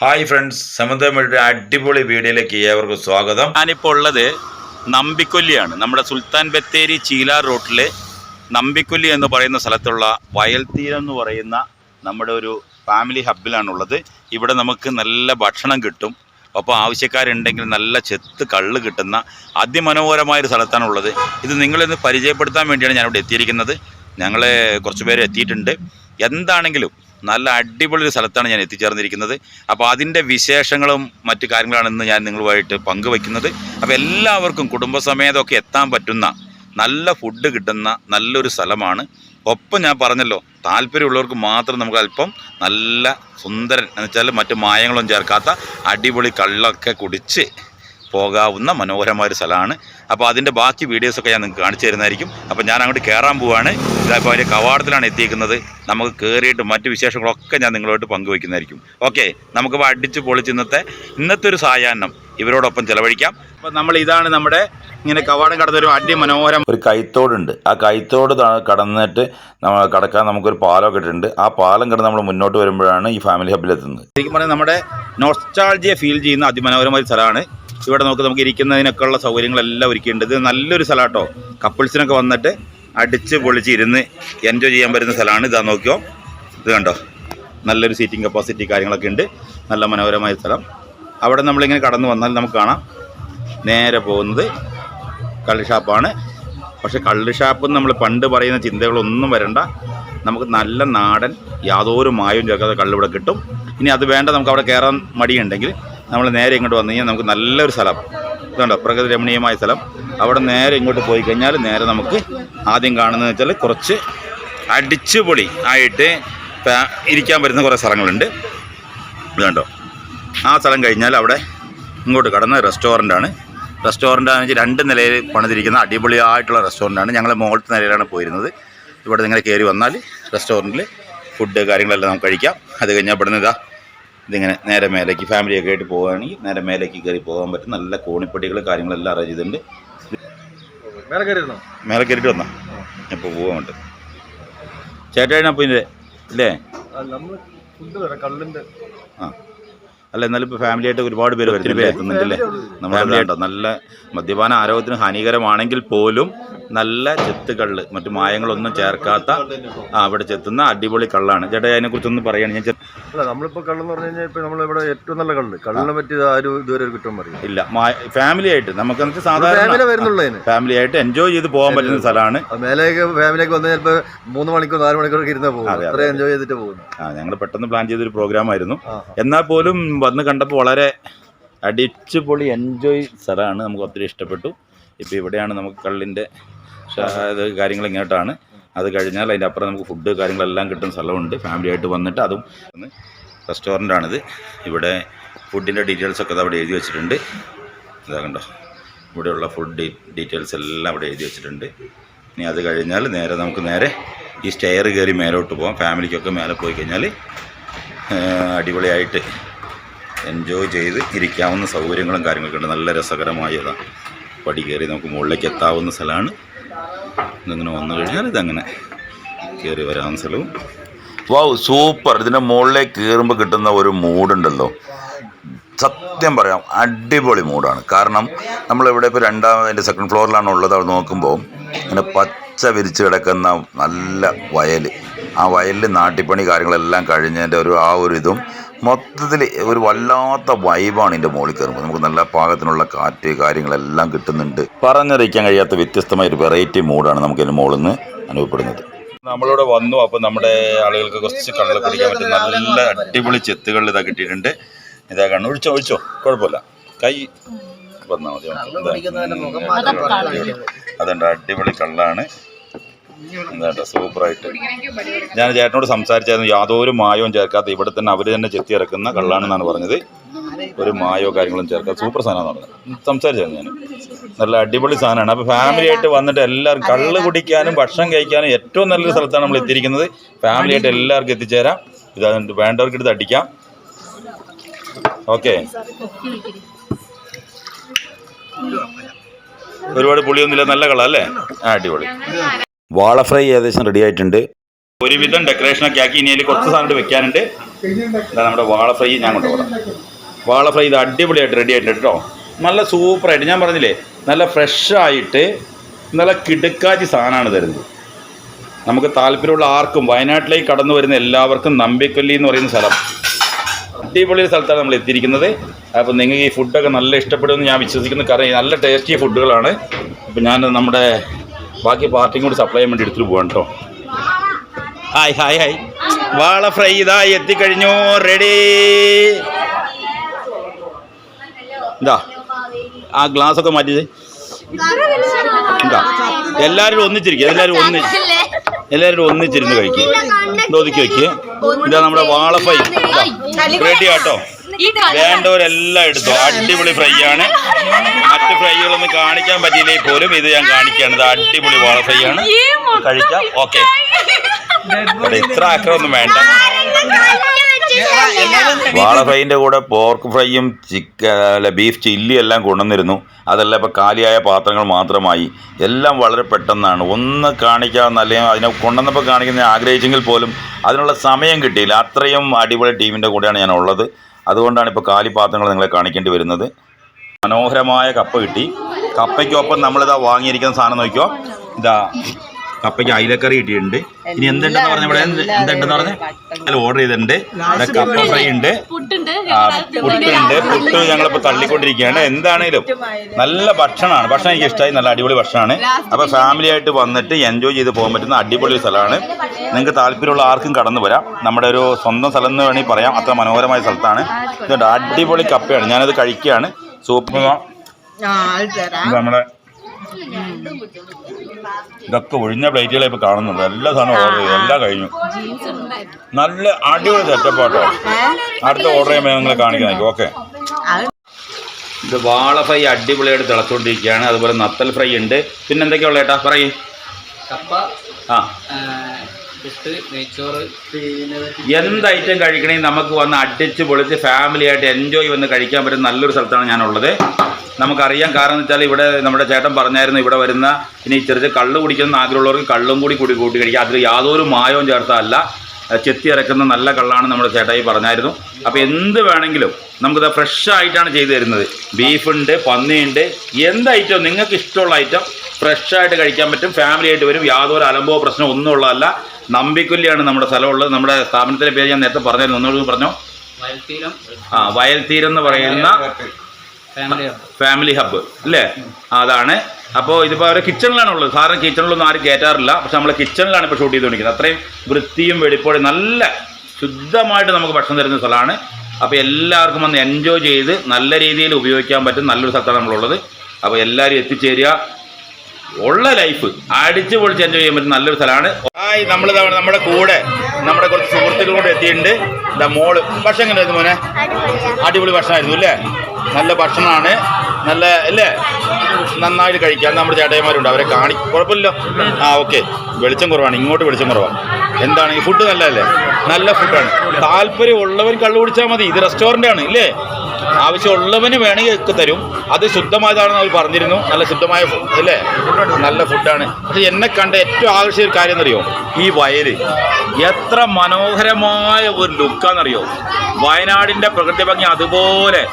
Hi friends സമന്തമയുടെ അടിപൊളി വീഡിയോയിലേക്ക് ഏവർക്കും സ്വാഗതം. ഞാനിപ്പോൾ ഉള്ളത് നമ്പിക്കൊല്ലിയാണ്. നമ്മുടെ സുൽത്താൻ ബത്തേരി ചീലാർ റോട്ടിൽ നമ്പിക്കൊല്ലി എന്ന് പറയുന്ന സ്ഥലത്തുള്ള വയൽത്തീരം എന്ന് പറയുന്ന നമ്മുടെ ഒരു ഫാമിലി ഹബിലാണുള്ളത് ഇവിടെ നമുക്ക് നല്ല ഭക്ഷണം കിട്ടും. അപ്പോൾ ആവശ്യക്കാരുണ്ടെങ്കിൽ നല്ല ചെത്ത് കള്ള് കിട്ടുന്ന അതിമനോഹരമായൊരു സ്ഥലത്താണുള്ളത്. ഇത് നിങ്ങളിന്ന് പരിചയപ്പെടുത്താൻ വേണ്ടിയാണ് ഞാനിവിടെ എത്തിയിരിക്കുന്നത്. ഞങ്ങൾ കുറച്ച് പേര് എത്തിയിട്ടുണ്ട്. എന്താണെങ്കിലും നല്ല അടിപൊളി ഒരു സ്ഥലത്താണ് ഞാൻ എത്തിച്ചേർന്നിരിക്കുന്നത്. അപ്പോൾ അതിന്റെ വിശേഷങ്ങളും മറ്റു കാര്യങ്ങളാണ് ഇന്ന് ഞാൻ നിങ്ങളുമായിട്ട് പങ്കുവയ്ക്കുന്നത്. അപ്പോൾ എല്ലാവർക്കും കുടുംബസമേതമൊക്കെ എത്താൻ പറ്റുന്ന നല്ല ഫുഡ് കിട്ടുന്ന നല്ലൊരു സ്ഥലമാണ്. ഒപ്പം ഞാൻ പറഞ്ഞല്ലോ താല്പര്യമുള്ളവർക്ക് മാത്രം നമുക്ക് അല്പം നല്ല സുന്ദരൻ എന്ന് വെച്ചാൽ മറ്റു മായങ്ങളൊന്നും ചേർക്കാത്ത അടിപൊളി കള്ളൊക്കെ കുടിച്ച് പോകാവുന്ന മനോഹരമായ ഒരു സ്ഥലമാണ്. അപ്പോൾ അതിന്റെ ബാക്കി വീഡിയോസൊക്കെ ഞാൻ നിങ്ങൾക്ക് കാണിച്ചു തരുന്നതായിരിക്കും. അപ്പോൾ ഞാൻ അങ്ങോട്ട് കയറാൻ പോവാണ്. ഇതായപ്പോൾ അതിന്റെ കവാടത്തിലാണ് എത്തിയിരിക്കുന്നത്. നമുക്ക് കയറിയിട്ട് മറ്റു വിശേഷങ്ങളൊക്കെ ഞാൻ നിങ്ങളോട്ട് പങ്കുവയ്ക്കുന്നതായിരിക്കും. ഓക്കെ നമുക്കിപ്പോൾ അടിച്ച് പൊളിച്ച് ഇന്നത്തെ ഇന്നത്തെ ഒരു സായാഹ്നം ഇവരോടൊപ്പം ചിലവഴിക്കാം. അപ്പോൾ നമ്മൾ ഇതാണ് നമ്മുടെ ഇങ്ങനെ കവാടം കടന്നൊരു അതിമനോഹരം ഒരു കൈത്തോടുണ്ട്. ആ കൈത്തോട് കടന്നിട്ട് നമ്മൾ കടക്കാൻ നമുക്കൊരു പാലമൊക്കെ ഇട്ടിട്ടുണ്ട്. ആ പാലം കിടന്ന് നമ്മൾ മുന്നോട്ട് വരുമ്പോഴാണ് ഈ ഫാമിലി ഹബിലെത്തുന്നത് ശരിക്കും പറഞ്ഞാൽ നമ്മുടെ നോസ്റ്റാൾജിയെ ഫീൽ ചെയ്യുന്ന അതിമനോഹരമായ സ്ഥലമാണ്. ഇവിടെ നോക്ക് നമുക്ക് ഇരിക്കുന്നതിനൊക്കെ ഉള്ള സൗകര്യങ്ങളെല്ലാം ഒരുക്കിയിട്ടുണ്ട്. ഇത് നല്ലൊരു സ്ഥലമാട്ടോ. കപ്പിൾസിനൊക്കെ വന്നിട്ട് അടിച്ച് പൊളിച്ച് ഇരുന്ന് എൻജോയ് ചെയ്യാൻ പറ്റുന്ന സ്ഥലമാണ്. ഇതാ നോക്കിയോ? ഇത് കണ്ടോ? നല്ലൊരു സീറ്റിംഗ് കപ്പാസിറ്റി കാര്യങ്ങളൊക്കെ ഉണ്ട്. നല്ല മനോഹരമായ സ്ഥലം. അവിടെ നമ്മളിങ്ങനെ കടന്നു വന്നാൽ നമുക്ക് കാണാം. നേരെ പോകുന്നത് കള്ള് ഷാപ്പാണ്. പക്ഷേ കള്ള് ഷാപ്പ് നമ്മൾ പണ്ട് പറയുന്ന ചിന്തകളൊന്നും വരണ്ട. നമുക്ക് നല്ല നാടൻ യാതൊരു മായവും ചേർക്കാതെ കള്ളിവിടെ കിട്ടും. ഇനി അത് വേണ്ട നമുക്ക് അവിടെ കയറാൻ മടിയുണ്ടെങ്കിൽ നമ്മൾ നേരെ ഇങ്ങോട്ട് വന്നു കഴിഞ്ഞാൽ നമുക്ക് നല്ലൊരു സ്ഥലം. ഇതുണ്ടോ? പ്രകൃതി രമണീയമായ സ്ഥലം. അവിടെ നേരെ ഇങ്ങോട്ട് പോയി കഴിഞ്ഞാൽ നേരെ നമുക്ക് ആദ്യം കാണുന്നത് വെച്ചാൽ കുറച്ച് അടിച്ചുപൊളി ആയിട്ട് ഇരിക്കാൻ പറ്റുന്ന കുറേ സ്ഥലങ്ങളുണ്ട്. ഇതുണ്ടോ? ആ സ്ഥലം കഴിഞ്ഞാൽ അവിടെ ഇങ്ങോട്ട് കടന്ന റെസ്റ്റോറന്റാണ് റെസ്റ്റോറന്റ് ആണെങ്കിൽ രണ്ട് നിലയിൽ പണിതിരിക്കുന്ന അടിപൊളിയായിട്ടുള്ള റെസ്റ്റോറന്റാണ് ഞങ്ങൾ മുകളിലത്തെ നിലയിലാണ് പോയിരുന്നത്. ഇവിടെ നിങ്ങൾ കയറി വന്നാൽ റെസ്റ്റോറന്റിൽ ഫുഡ് കാര്യങ്ങളെല്ലാം നമുക്ക് കഴിക്കാം. അത് കഴിഞ്ഞാൽ ഇവിടെ നിന്ന് ഇതാ ഇതിങ്ങനെ നേരെ മേലേക്ക് ഫാമിലിയൊക്കെ ആയിട്ട് പോകുകയാണെങ്കിൽ നേരെ മേലേക്ക് കയറി പോകാൻ പറ്റും. നല്ല കോണിപ്പടികൾ കാര്യങ്ങളെല്ലാം അറേഞ്ച് ചെയ്തിട്ടുണ്ട്. മേലെ കയറിയിട്ട് വന്നാ? ഇപ്പോൾ പോകാൻ പറ്റും അപ്പോൾ ഇതിന്റെ ഇല്ലേ? കള്ളിന്റെ ആ. അല്ല എന്നാലും ഇപ്പോൾ ഫാമിലി ആയിട്ട് ഒരുപാട് പേര് വരുന്നില്ലേ എത്തുന്നുണ്ടല്ലേ ആയിട്ടോ നല്ല മദ്യപാന ആരോഗ്യത്തിന് ഹാനികരമാണെങ്കിൽ പോലും നല്ല ചെത്തുകൾ മറ്റു മായങ്ങളൊന്നും ചേർക്കാത്ത ആ അവിടെ ചെത്തുന്ന അടിപൊളി കള്ളാണ്. ചേട്ടാ അതിനെക്കുറിച്ചൊന്ന് പറയുകയാണ് ഞാൻ അല്ല നമ്മളിപ്പോ കള്ളെന്ന് പറഞ്ഞു കഴിഞ്ഞാൽ ഇപ്പൊ നമ്മളിവിടെ ഏറ്റവും നല്ല കള്ള്. കള്ളിനെ പറ്റി ആരും ഇതുവരെ കുറ്റം പറയും ഇല്ല ഫാമിലി ആയിട്ട്. നമുക്ക് സാധാരണ ഫാമിലി ആയിട്ട് എൻജോയ് ചെയ്ത് പോകാൻ പറ്റുന്ന സ്ഥലമാണ്. മേലേക്ക് ഫാമിലിയൊക്കെ വന്നു ചിലപ്പോ മൂന്ന് മണിക്കൂർ നാല് മണിക്കൂർ ഇരുന്ന് പോകും അത്ര എൻജോയ് ചെയ്തിട്ട് പോകുന്നു ആ ഞങ്ങൾ പെട്ടെന്ന് പ്ലാൻ ചെയ്തൊരു പ്രോഗ്രാം ആയിരുന്നു. എന്നാൽ പോലും വന്ന് കണ്ടപ്പോൾ വളരെ അടിച്ചു പൊളി എൻജോയ് സ്ഥലമാണ് നമുക്ക് ഒത്തിരി ഇഷ്ടപ്പെട്ടു. ഇപ്പോൾ ഇവിടെയാണ് നമുക്ക് കള്ളിന്റെ കാര്യങ്ങൾ ഇങ്ങോട്ടാണ്. അത് കഴിഞ്ഞാൽ അതിന്റെ അപ്പുറം നമുക്ക് ഫുഡ് കാര്യങ്ങളെല്ലാം കിട്ടുന്ന സ്ഥലമുണ്ട്. ഫാമിലി ആയിട്ട് വന്നിട്ട് അതും റെസ്റ്റോറന്റാണിത് ഇവിടെ ഫുഡിന്റെ ഡീറ്റെയിൽസ് ഒക്കെ അവിടെ എഴുതി വെച്ചിട്ടുണ്ട്. ഇതാ കണ്ടോ? ഇവിടെയുള്ള ഫുഡ് ഡീറ്റെയിൽസ് എല്ലാം അവിടെ എഴുതി വെച്ചിട്ടുണ്ട്. ഇനി അത് കഴിഞ്ഞാൽ നേരെ നമുക്ക് നേരെ ഈ സ്റ്റെയർ കയറി മേലോട്ട് പോകാം ഫാമിലിക്കൊക്കെ മേലെ പോയി കഴിഞ്ഞാൽ അടിപൊളിയായിട്ട് എൻജോയ് ചെയ്ത് ഇരിക്കാവുന്ന സൗകര്യങ്ങളും കാര്യങ്ങളൊക്കെ ഉണ്ട്. നല്ല രസകരമായതാണ് പടി കയറി നമുക്ക് മുകളിലേക്ക് എത്താവുന്ന സ്ഥലമാണ്. ഇതിങ്ങനെ വന്നു കഴിഞ്ഞാൽ ഇതങ്ങനെ കയറി വരാവുന്ന സ്ഥലവും. Wow super. ഇതിന്റെ മുകളിലേക്ക് കയറുമ്പോൾ കിട്ടുന്ന ഒരു മൂഡുണ്ടല്ലോ സത്യം പറയാം അടിപൊളി മൂഡാണ് കാരണം നമ്മളിവിടെ ഇപ്പോൾ രണ്ടാമതിന്റെ സെക്കൻഡ് ഫ്ലോറിലാണ് ഉള്ളത്. അവിടെ നോക്കുമ്പോൾ ഇങ്ങനെ പച്ച വിരിച്ച് കിടക്കുന്ന നല്ല വയൽ ആ വയലിൽ നാട്ടിപ്പണി കാര്യങ്ങളെല്ലാം കഴിഞ്ഞതിന്റെ ഒരു ആ ഒരു ഇതും മൊത്തത്തിൽ ഒരു വല്ലാത്ത വൈബാണ് ഇതിന്റെ മുകളിൽ കയറുമ്പോൾ. നമുക്ക് നല്ല പാകത്തിനുള്ള കാറ്റ് കാര്യങ്ങളെല്ലാം കിട്ടുന്നുണ്ട്. പറഞ്ഞറിയിക്കാൻ കഴിയാത്ത വ്യത്യസ്തമായ ഒരു വെറൈറ്റി മൂഡാണ് നമുക്ക് ഇതിന്റെ മുകളിൽ നിന്ന് അനുഭവപ്പെടുന്നത്. നമ്മളിവിടെ വന്നു അപ്പോൾ നമ്മുടെ ആളുകൾക്ക് കുറച്ച് കള്ള് കുടിക്കാൻ പറ്റും നല്ല അടിപൊളി ചെത്തുകൾ ഇതാ കിട്ടിയിട്ടുണ്ട്. ഇതാ കണ്ണു. ഒഴിച്ചോ ഒഴിച്ചോ. കുഴപ്പമില്ല. കൈ വന്നാൽ മതി. അതുണ്ട് അടിപൊളി കള്ളാണ് എന്താ സൂപ്പറായിട്ട്. ഞാൻ ചേട്ടനോട് സംസാരിച്ചായിരുന്നു യാതൊരു മായവും ചേർക്കാത്ത ഇവിടെ തന്നെ അവർ തന്നെ ചെത്തി ഇറക്കുന്ന കള്ളാണെന്നാണ് പറഞ്ഞത്. ഒരു മായോ കാര്യങ്ങളും ചേർക്കാത്ത സൂപ്പർ സാധനമാണ് പറഞ്ഞത് സംസാരിച്ചായിരുന്നു ഞാൻ. നല്ല അടിപൊളി സാധനമാണ്. അപ്പോൾ ഫാമിലി ആയിട്ട് വന്നിട്ട് എല്ലാവരും കള്ള് കുടിക്കാനും ഭക്ഷണം കഴിക്കാനും ഏറ്റവും നല്ലൊരു സ്ഥലത്താണ് നമ്മൾ എത്തിയിരിക്കുന്നത്. ഫാമിലി ആയിട്ട് എല്ലാവർക്കും എത്തിച്ചേരാം. ഇത് വേണ്ടവർക്ക് എടുത്ത് അടിക്കാം. ഓക്കെ ഒരുപാട് പുളിയൊന്നുമില്ല. നല്ല കളല്ലേ അല്ലേ ആ അടിപൊളി. വാള ഫ്രൈ ഏകദേശം റെഡി ആയിട്ടുണ്ട്. ഒരുവിധം ഡെക്കറേഷനൊക്കെ ആക്കി ഇനി കുറച്ച് സാധനം വെക്കാനുണ്ട്. നമ്മുടെ വാള ഫ്രൈ ഞാൻ കൊണ്ടുപോകാം വാള ഫ്രൈ ഇത് അടിപൊളിയായിട്ട് റെഡി ആയിട്ടുണ്ട് കേട്ടോ. നല്ല സൂപ്പറായിട്ട് ഞാൻ പറഞ്ഞില്ലേ നല്ല ഫ്രഷ് ആയിട്ട് നല്ല കിടുക്കാച്ചി സാധനമാണ് തരുന്നത് നമുക്ക് താല്പര്യമുള്ള ആർക്കും വയനാട്ടിലേക്ക് കടന്നു വരുന്ന എല്ലാവർക്കും നമ്പിക്കൊല്ലി എന്ന് പറയുന്ന സ്ഥലം. അടിപൊളി സ്ഥലത്താണ് നമ്മൾ എത്തിയിരിക്കുന്നത്. അപ്പോൾ നിങ്ങൾക്ക് ഈ ഫുഡൊക്കെ നല്ല ഇഷ്ടപ്പെടുമെന്ന് ഞാൻ വിശ്വസിക്കുന്നു. കാരണം നല്ല ടേസ്റ്റി ഫുഡുകളാണ് അപ്പോൾ ഞാൻ നമ്മുടെ ബാക്കി പാർട്ടിയും കൂടി സപ്ലൈ ചെയ്യാൻ വേണ്ടി എടുത്തിട്ട് പോകണം കേട്ടോ ഹായ് ഹായ് ഹായ്. വാള ഫ്രൈ ഇതായി എത്തിക്കഴിഞ്ഞു. റെഡി എന്താ ആ ഗ്ലാസ് ഒക്കെ മാറ്റിയത്. എന്താ എല്ലാവരും ഒന്നിച്ചിരിക്കുക എല്ലാവരും ഒന്നിച്ച് എല്ലാവരും ഒന്നിച്ചിരുന്ന് കഴിക്കുക ഒതുക്കി വെക്കുക ഇതാ നമ്മുടെ വാള ഫ്രൈ. റെഡി ആട്ടോ. വേണ്ടവരെല്ലാം എടുത്തു. അടിപൊളി ഫ്രൈ ആണ്. മറ്റ് ഫ്രൈകളൊന്നും കാണിക്കാൻ പറ്റിയില്ലെങ്കിൽ പോലും? ഇത് ഞാൻ കാണിക്കുകയാണ്. ഇത് അടിപൊളി വാള ഫ്രൈ ആണ്. കഴിക്കാം. ഓക്കെ. ഇത്ര ആക്രമൊന്നും വേണ്ട. വാള ഫ്രൈന്റെ കൂടെ പോർക്ക് ഫ്രൈയും ചിക്കൻ അല്ല ബീഫ് ചില്ലി എല്ലാം കൊണ്ടുവന്നിരുന്നു. അതെല്ലാം ഇപ്പോൾ കാലിയായ പാത്രങ്ങൾ മാത്രമായി. എല്ലാം വളരെ പെട്ടെന്നാണ്. ഒന്ന് കാണിക്കാമെന്ന് അല്ലെങ്കിൽ അതിനെ കൊണ്ടുവന്നപ്പോൾ കാണിക്കുന്ന ആഗ്രഹിച്ചെങ്കിൽ പോലും അതിനുള്ള സമയം കിട്ടിയില്ല. അത്രയും അടിപൊളി ടീമിന്റെ കൂടെയാണ് ഞാൻ ഉള്ളത് അതുകൊണ്ടാണ് ഇപ്പോൾ കാലിപാത്രങ്ങൾ നിങ്ങളെ കാണിക്കേണ്ടി വരുന്നത്. മനോഹരമായ കപ്പ കിട്ടി. കപ്പയ്ക്കൊപ്പം നമ്മളിതാ വാങ്ങിയിരിക്കുന്ന സാധനം നോക്കിയോ ഇതാ. കപ്പയ്ക്ക് അയിലക്കറി കിട്ടിയിട്ടുണ്ട് ഇനി എന്തുണ്ടെന്ന് പറഞ്ഞ ഇവിടെ? എന്ത് എന്തുണ്ടെന്ന് പറഞ്ഞ? അതിൽ ഓർഡർ ചെയ്തിട്ടുണ്ട്. ഇവിടെ കപ്പ ഫ്രൈ ഉണ്ട്. പുട്ടുണ്ട് പുട്ട് ഞങ്ങളിപ്പോ തള്ളിക്കൊണ്ടിരിക്കുകയാണ്. എന്താണേലും നല്ല ഭക്ഷണമാണ്. ഭക്ഷണം എനിക്ക് ഇഷ്ടമായി നല്ല അടിപൊളി ഭക്ഷണമാണ്. അപ്പൊ ഫാമിലി ആയിട്ട് വന്നിട്ട് എൻജോയ് ചെയ്ത് പോകാൻ പറ്റുന്ന അടിപൊളി സ്ഥലമാണ്. നിങ്ങൾക്ക് താല്പര്യമുള്ള ആർക്കും കടന്നു വരാം. നമ്മുടെ ഒരു സ്വന്തം സ്ഥലം എന്ന് വേണമെങ്കിൽ പറയാം. അത്ര മനോഹരമായ സ്ഥലത്താണ്. ഇതുകൊണ്ട് അടിപൊളി കപ്പയാണ്. ഞാനത് കഴിക്കുകയാണ്. സൂപ്പർ. ഇത് നമ്മുടെ ഇതൊക്കെ ഒഴിഞ്ഞ പ്ലേറ്റുകളെ ഇപ്പോൾ കാണുന്നുണ്ട് എല്ലാ സാധനവും ഓർഡർ ചെയ്തു. എല്ലാം കഴിഞ്ഞു. നല്ല അടിപൊളി സെറ്റപ്പാട്ടോ അടുത്ത ഓർഡർ ചെയ്യുമ്പോൾ നിങ്ങളെ കാണിക്കാൻ ഓക്കെ ഇത് വാള ഫ്രൈ അടിപൊളിയായിട്ട് തിളച്ചുകൊണ്ടിരിക്കുകയാണ് അതുപോലെ നത്തൽ ഫ്രൈ ഉണ്ട്. പിന്നെ എന്തൊക്കെയാ ഫ്രൈ ഏട്ടാ കപ്പ ആ, പുട്ട് നെയ്ച്ചോറ് എന്ത് ഐറ്റം കഴിക്കണേ? നമുക്ക് വന്ന് അടിച്ച് പൊളിച്ച് ഫാമിലി ആയിട്ട് എൻജോയ് വന്ന് കഴിക്കാൻ പറ്റുന്ന നല്ലൊരു സ്ഥലത്താണ് ഞാനുള്ളത്. നമുക്കറിയാം കാരണം വെച്ചാൽ ഇവിടെ നമ്മുടെ ചേട്ടൻ പറഞ്ഞായിരുന്നു ഇവിടെ വരുന്ന ഇനി ചെറിയ കള്ള് കുടിക്കുന്ന ആഗ്രഹമുള്ളവർക്ക് കള്ളും കൂടി കൂടി കൂട്ടി കഴിക്കുക അതിൽ യാതൊരു മായവും ചേർത്തല്ല. ചെത്തി ഇറക്കുന്ന നല്ല കള്ളാണ് നമ്മുടെ ചേട്ടായി പറഞ്ഞായിരുന്നു. അപ്പോൾ എന്ത് വേണമെങ്കിലും നമുക്കിത് ഫ്രഷ് ആയിട്ടാണ് ചെയ്തു തരുന്നത്. ബീഫുണ്ട് പന്നിയുണ്ട്. എന്ത് ഐറ്റം നിങ്ങൾക്ക് ഇഷ്ടമുള്ള ഐറ്റം ഫ്രഷ് ആയിട്ട് കഴിക്കാൻ പറ്റും. ഫാമിലി ആയിട്ട് വരും. യാതൊരു അലമ്പോ പ്രശ്നമോ ഒന്നും ഉള്ളതല്ല. നമ്പിക്കൊല്ലിയാണ് നമ്മുടെ സ്ഥലമുള്ളത് നമ്മുടെ സ്ഥാപനത്തിന്റെ പേര് ഞാൻ നേരത്തെ പറഞ്ഞായിരുന്നു. ഒന്നുകൂടി പറഞ്ഞോ? ആ വയൽത്തീരം എന്ന് പറയുന്ന ഫാമിലി ഫാമിലി ഹബ്ബ് അല്ലേ? അതാണ്. അപ്പോൾ ഇതിപ്പോൾ അവരെ കിച്ചണിലാണ് ഉള്ളത്. സാറിന് കിച്ചണിലൊന്നും ആരും കയറ്റാറില്ല പക്ഷെ നമ്മൾ കിച്ചണിലാണ് ഇപ്പോൾ ഷൂട്ട് ചെയ്തുകൊണ്ടിരിക്കുന്നത് അത്രയും വൃത്തിയും വെടിപ്പോഴും നല്ല ശുദ്ധമായിട്ട് നമുക്ക് ഭക്ഷണം തരുന്ന സ്ഥലമാണ്. അപ്പോൾ എല്ലാവർക്കും വന്ന് എൻജോയ് ചെയ്ത് നല്ല രീതിയിൽ ഉപയോഗിക്കാൻ പറ്റും. നല്ലൊരു സ്ഥലത്താണ് നമ്മളുള്ളത്. അപ്പോൾ എല്ലാവരും എത്തിച്ചേരുക. ഉള്ള ലൈഫ് അടിച്ചു പൊളിച്ച് എൻജോയ് ചെയ്യാൻ പറ്റുന്ന നല്ലൊരു സ്ഥലമാണ്. ഹായ് നമ്മൾ നമ്മുടെ കൂടെ നമ്മുടെ കുറച്ച് സുഹൃത്തുക്കൾ കൂടെ എത്തിയിട്ടുണ്ട്. ദ മോൾ. ഭക്ഷണം എങ്ങനെയായിരുന്നു മോനെ? അടിപൊളി ഭക്ഷണമായിരുന്നു അല്ലേ? നല്ല ഭക്ഷണമാണ്. നല്ല അല്ലേ? നന്നായിട്ട് കഴിക്കാം. നമ്മുടെ ചേട്ടന്മാരുണ്ട്. അവരെ കാണി കുഴപ്പമില്ലല്ലോ. ആ ഓക്കെ വെളിച്ചം കുറവാണ്. ഇങ്ങോട്ട് വെളിച്ചം കുറവാണ് എന്താണ്? ഈ ഫുഡ് നല്ലതല്ലേ? നല്ല ഫുഡാണ് താല്പര്യമുള്ളവർ കള്ളു കുടിച്ചാൽ മതി. ഇത് റെസ്റ്റോറന്റ് ആണ് ഇല്ലേ? ആവശ്യമുള്ളവന് വേണമെങ്കിൽ തരും. അത് ശുദ്ധമായതാണെന്ന് അവർ പറഞ്ഞിരുന്നു. നല്ല ശുദ്ധമായ ഫുഡ് അല്ലേ? നല്ല ഫുഡാണ്. പക്ഷെ എന്നെ കണ്ട ഏറ്റവും ആകർഷിച്ച കാര്യം എന്നറിയോ? ഈ വയൽ എത്ര മനോഹരമായ ഒരു ലുക്കാന്നറിയോ? വയനാടിന്റെ പ്രകൃതി ഭംഗി അതുപോലെ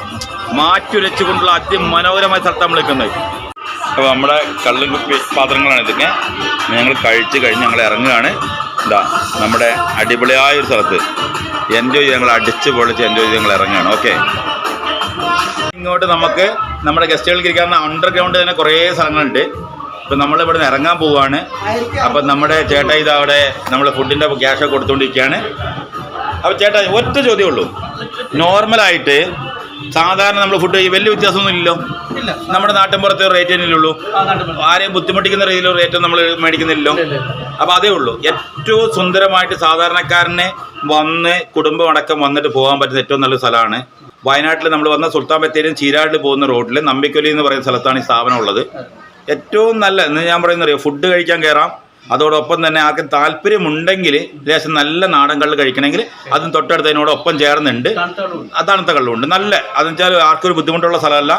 മാറ്റുരച്ചുകൊണ്ടുള്ള അതിമനോഹരമായ സ്ഥലത്ത് നമ്മൾ നിൽക്കുന്നത്. അപ്പോൾ നമ്മുടെ കള്ളും കുപ്പി പാത്രങ്ങളാണ് ഇതൊക്കെ. ഞങ്ങൾ കഴിച്ച് കഴിഞ്ഞ് ഞങ്ങൾ ഇറങ്ങുകയാണ്. എന്താ നമ്മുടെ അടിപൊളിയായ ഒരു സ്ഥലത്ത്. എൻജോയ് ഞങ്ങൾ അടിച്ച് പൊളിച്ച് എൻജോയ് ചെയ്ത് ഞങ്ങൾ ഇറങ്ങുകയാണ്. ഓക്കെ ഇങ്ങോട്ട് നമുക്ക് നമ്മുടെ ഗസ്റ്റുകൾക്ക് ഇരിക്കാവുന്ന അണ്ടർഗ്രൗണ്ട് തന്നെ കുറേ സ്ഥലങ്ങളുണ്ട്. ഇപ്പം നമ്മൾ ഇവിടെ നിന്ന് ഇറങ്ങാൻ പോവുകയാണ് അപ്പം നമ്മുടെ ചേട്ടാ ഇത് അവിടെ നമ്മൾ ഫുഡിന്റെ ക്യാഷൊക്കെ കൊടുത്തുകൊണ്ടിരിക്കുകയാണ് അപ്പോൾ ചേട്ടാ ഒറ്റ ചോദ്യമേ ഉള്ളൂ. നോർമലായിട്ട് സാധാരണ നമ്മൾ ഫുഡ് വലിയ വ്യത്യാസമൊന്നും ഇല്ലല്ലോ? നമ്മുടെ നാട്ടിൻപുറത്തെ റേറ്റ് തന്നെ ഉള്ളൂ ആരെയും ബുദ്ധിമുട്ടിക്കുന്ന രീതിയിലുള്ള റേറ്റ് നമ്മൾ മേടിക്കുന്നില്ലല്ലോ? അപ്പോൾ അതേ ഉള്ളൂ. ഏറ്റവും സുന്ദരമായിട്ട് സാധാരണക്കാരനെ വന്ന് കുടുംബം അടക്കം വന്നിട്ട് പോകാൻ പറ്റുന്ന ഏറ്റവും നല്ല സ്ഥലമാണ്. വയനാട്ടിൽ നമ്മൾ വന്ന സുൽത്താൻ ബത്തേരിയും ചീരാടിൽ പോകുന്ന റോഡിൽ നമ്പിക്കൊലി എന്ന് പറയുന്ന സ്ഥലത്താണ് ഈ സ്ഥാപനം ഉള്ളത്. ഏറ്റവും നല്ല എന്ന് ഞാൻ പറയുന്ന ഫുഡ് കഴിക്കാൻ കയറാം അതോടൊപ്പം തന്നെ ആർക്കും താല്പര്യമുണ്ടെങ്കിൽ ലേശം നല്ല നാടൻ കള്ള് കഴിക്കണമെങ്കിൽ അതും തൊട്ടടുത്തതിനോടൊപ്പം ചേർന്നുണ്ട്. തണുത്ത കള്ളുണ്ട്. നല്ല അതെന്ന് വെച്ചാൽ ആർക്കൊരു ബുദ്ധിമുട്ടുള്ള സ്ഥലമല്ല.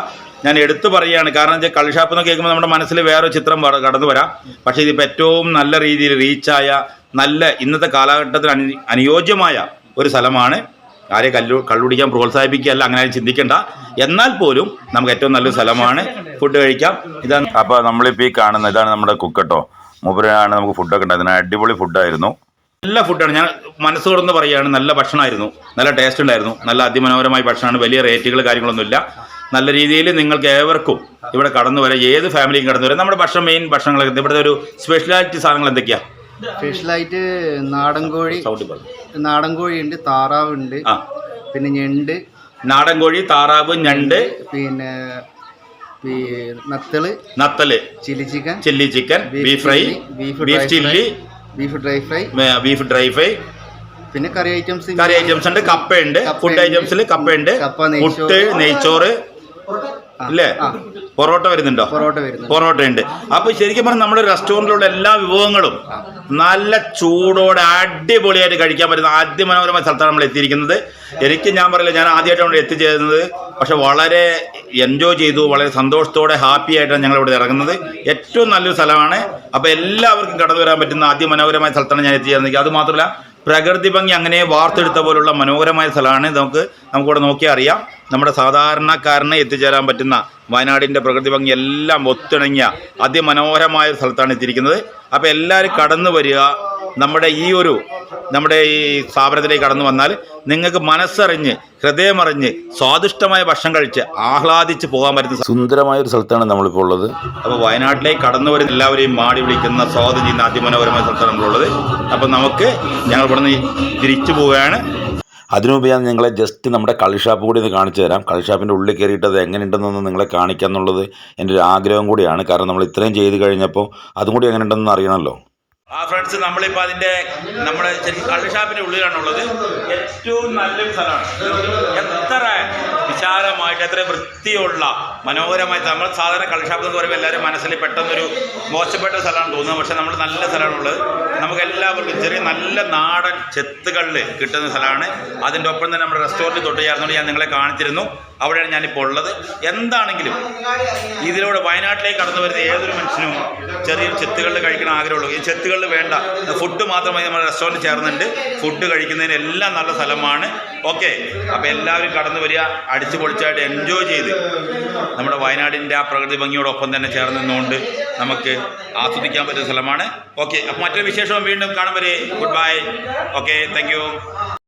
ഞാൻ എടുത്തു പറയുകയാണ്. കാരണം വെച്ചാൽ കള്ളുഷാപ്പ് എന്ന് കേൾക്കുമ്പോൾ നമ്മുടെ മനസ്സിൽ വേറെ ചിത്രം കടന്നു വരാം. പക്ഷേ ഇതിപ്പോൾ ഏറ്റവും നല്ല രീതിയിൽ റീച്ചായ നല്ല ഇന്നത്തെ കാലഘട്ടത്തിന് അനു അനുയോജ്യമായ ഒരു സ്ഥലമാണ് ആരെ കല്ലു കള്ളുടിക്കാൻ പ്രോത്സാഹിപ്പിക്കുകയല്ല അങ്ങനെ ചിന്തിക്കേണ്ട. എന്നാൽ പോലും നമുക്ക് ഏറ്റവും നല്ലൊരു സ്ഥലമാണ് ഫുഡ് കഴിക്കാം. ഇതാണ് അപ്പോൾ നമ്മളിപ്പോൾ ഈ കാണുന്ന ഇതാണ് നമ്മുടെ കുക്കട്ടോ മൂപ്പരാണ് നമുക്ക് ഫുഡൊക്കെ ഉണ്ടായിരുന്നത്. അടിപൊളി ഫുഡായിരുന്നു നല്ല ഫുഡാണ് ഞാൻ മനസ്സ് തുറന്ന് പറയുകയാണ് നല്ല ഭക്ഷണമായിരുന്നു. നല്ല ടേസ്റ്റ് ഉണ്ടായിരുന്നു. നല്ല അതിമനോഹരമായ ഭക്ഷണമാണ്. വലിയ റേറ്റുകൾ കാര്യങ്ങളൊന്നുമില്ല. നല്ല രീതിയിൽ നിങ്ങൾക്ക് ഏവർക്കും ഇവിടെ കടന്നു വരാം ഏത് ഫാമിലിയും കടന്നു വരാം നമ്മുടെ ഭക്ഷണം മെയിൻ ഭക്ഷണങ്ങളൊക്കെ. ഇവിടുത്തെ ഒരു സ്പെഷ്യാലിറ്റി സാധനങ്ങൾ എന്തൊക്കെയാണ് സ്പെഷ്യലായിട്ട് നാടൻ കോഴി. സൗണ്ട് കോഴി നാടൻ കോഴിയുണ്ട് താറാവുണ്ട് ആ. പിന്നെ ഞണ്ട്. നാടൻ കോഴി താറാവ് ഞണ്ട്. പിന്നെ നത്തൽ നത്തൾ നത്തൽ. Chilli chicken chilli chicken beef fry beef beef chilli. Beef dry fry. Beef dry fry. പിന്നെ കറി ഐറ്റംസ് കറി ഐറ്റംസ് ഉണ്ട് കപ്പ ഉണ്ട് ഫുഡ് ഐറ്റംസിൽ കപ്പ, ഉണ്ട് മുട്ട് നെയ്ച്ചോറ്. ആ. പൊറോട്ട വരുന്നുണ്ടോ? പൊറോട്ട വരുന്നുണ്ട്. പൊറോട്ട ഉണ്ട് അപ്പൊ ശരിക്കും പറഞ്ഞാൽ നമ്മുടെ റെസ്റ്റോറന്റിലുള്ള എല്ലാ വിഭവങ്ങളും നല്ല ചൂടോടെ അടിപൊളിയായിട്ട് കഴിക്കാൻ പറ്റുന്ന അതിമനോഹരമായ സ്ഥലത്താണ് നമ്മൾ എത്തിയിരിക്കുന്നത്. എനിക്ക് ഞാൻ പറയില്ല ഞാൻ ആദ്യമായിട്ടാണ് ഇവിടെ എത്തിച്ചേരുന്നത്. പക്ഷെ വളരെ എൻജോയ് ചെയ്തു വളരെ സന്തോഷത്തോടെ ഹാപ്പി ആയിട്ടാണ് ഞങ്ങൾ ഇവിടെ ഇറങ്ങുന്നത്. ഏറ്റവും നല്ലൊരു സ്ഥലമാണ്. അപ്പോൾ എല്ലാവർക്കും കടന്നു വരാൻ പറ്റുന്ന അതിമനോഹരമായ സ്ഥലത്താണ് ഞാൻ എത്തിച്ചേർന്നത് അത് മാത്രമല്ല പ്രകൃതി ഭംഗി അങ്ങനെ വാർത്തെടുത്ത പോലുള്ള മനോഹരമായ സ്ഥലമാണ്. നമുക്ക് നമുക്കിവിടെ നോക്കിയാൽ അറിയാം. നമ്മുടെ സാധാരണക്കാരനെ എത്തിച്ചേരാൻ പറ്റുന്ന വയനാടിന്റെ പ്രകൃതി ഭംഗി എല്ലാം ഒത്തിണങ്ങിയ അതിമനോഹരമായ സ്ഥലത്താണ് എത്തിയിരിക്കുന്നത്. അപ്പോൾ എല്ലാവരും കടന്നു വരിക നമ്മുടെ ഈ ഒരു നമ്മുടെ ഈ സ്ഥാപനത്തിലേക്ക് കടന്നു വന്നാൽ നിങ്ങൾക്ക് മനസ്സറിഞ്ഞ് ഹൃദയമറിഞ്ഞ് സ്വാദിഷ്ടമായ ഭക്ഷണം കഴിച്ച് ആഹ്ലാദിച്ച് പോകാൻ പറ്റുന്ന സുന്ദരമായ ഒരു സ്ഥലത്താണ് നമ്മളിപ്പോൾ ഉള്ളത്. അപ്പോൾ വയനാട്ടിലേക്ക് കടന്നു വരുന്ന എല്ലാവരെയും മാടി വിളിക്കുന്ന സ്വാഗതം ചെയ്യുന്ന അതിമനോഹരമായ സ്ഥലത്താണ് നമ്മളുള്ളത് അപ്പോൾ നമുക്ക് ഞങ്ങൾ ഇവിടെ നിന്ന് തിരിച്ചു പോവുകയാണ്. അതിനുമുമ്പ് ഞാൻ നിങ്ങളെ ജസ്റ്റ് നമ്മുടെ കളിഷാപ്പ് കൂടി ഒന്ന് കാണിച്ചു തരാം. കളിഷാപ്പിന്റെ ഉള്ളിൽ കയറിയിട്ട് അത് എങ്ങനെയുണ്ടെന്നൊന്ന് നിങ്ങളെ കാണിക്കുക എന്നുള്ളത് എന്റെ ഒരു ആഗ്രഹം കൂടിയാണ്. കാരണം നമ്മൾ ഇത്രയും ചെയ്ത് കഴിഞ്ഞപ്പോൾ അതും കൂടി എങ്ങനെയുണ്ടെന്ന് അറിയണമല്ലോ. ആ ഫ്രണ്ട്സ് നമ്മളിപ്പോൾ അതിന്റെ നമ്മുടെ ശരിക്കും കള്ള് ഷാപ്പിന്റെ ഉള്ളിലാണുള്ളത് ഏറ്റവും നല്ലൊരു സ്ഥലമാണ്. എത്ര വിശാലമായിട്ട് എത്ര വൃത്തിയുള്ള മനോഹരമായി നമ്മൾ സാധാരണ കള്ള് ഷാപ്പ് എന്ന് പറയുമ്പോൾ എല്ലാവരും മനസ്സിൽ പെട്ടെന്നൊരു മോശപ്പെട്ട സ്ഥലമാണ് തോന്നുന്നത് പക്ഷേ നമ്മൾ നല്ല സ്ഥലമാണുള്ളത്. നമുക്ക് എല്ലാവർക്കും ചെറിയ നല്ല നാടൻ ചെത്തുകളിൽ കിട്ടുന്ന സ്ഥലമാണ്. അതിന്റെ ഒപ്പം തന്നെ നമ്മുടെ റെസ്റ്റോറന്റ് തൊട്ട് ചേർന്നുകൊണ്ട് ഞാൻ നിങ്ങളെ കാണിച്ചിരുന്നു. അവിടെയാണ് ഞാനിപ്പോൾ ഉള്ളത്. എന്താണെങ്കിലും ഇതിലൂടെ വയനാട്ടിലേക്ക് കടന്നു വരുന്ന ഏതൊരു മനുഷ്യനും ചെറിയ ചെത്തുകളിൽ കഴിക്കണ ആഗ്രഹമുള്ളൂ. ഈ ചെത്തുകളിൽ വേണ്ട. ഫുഡ് മാത്രമായി നമ്മുടെ റെസ്റ്റോറന്റ് ചേർന്നുണ്ട് ഫുഡ് കഴിക്കുന്നതിന് എല്ലാം നല്ല സ്ഥലമാണ്. ഓക്കെ അപ്പോൾ എല്ലാവരും കടന്നു വരിക. അടിച്ചു പൊളിച്ചായിട്ട് എൻജോയ് ചെയ്ത് നമ്മുടെ വയനാടിന്റെ ആ പ്രകൃതി ഭംഗിയോടൊപ്പം തന്നെ ചേർന്ന് നിന്നുകൊണ്ട് നമുക്ക് ആസ്വദിക്കാൻ പറ്റുന്ന സ്ഥലമാണ്. ഓക്കെ അപ്പോൾ മറ്റൊരു വിശേഷവും വീണ്ടും കാണും വരെ. Good bye okay thank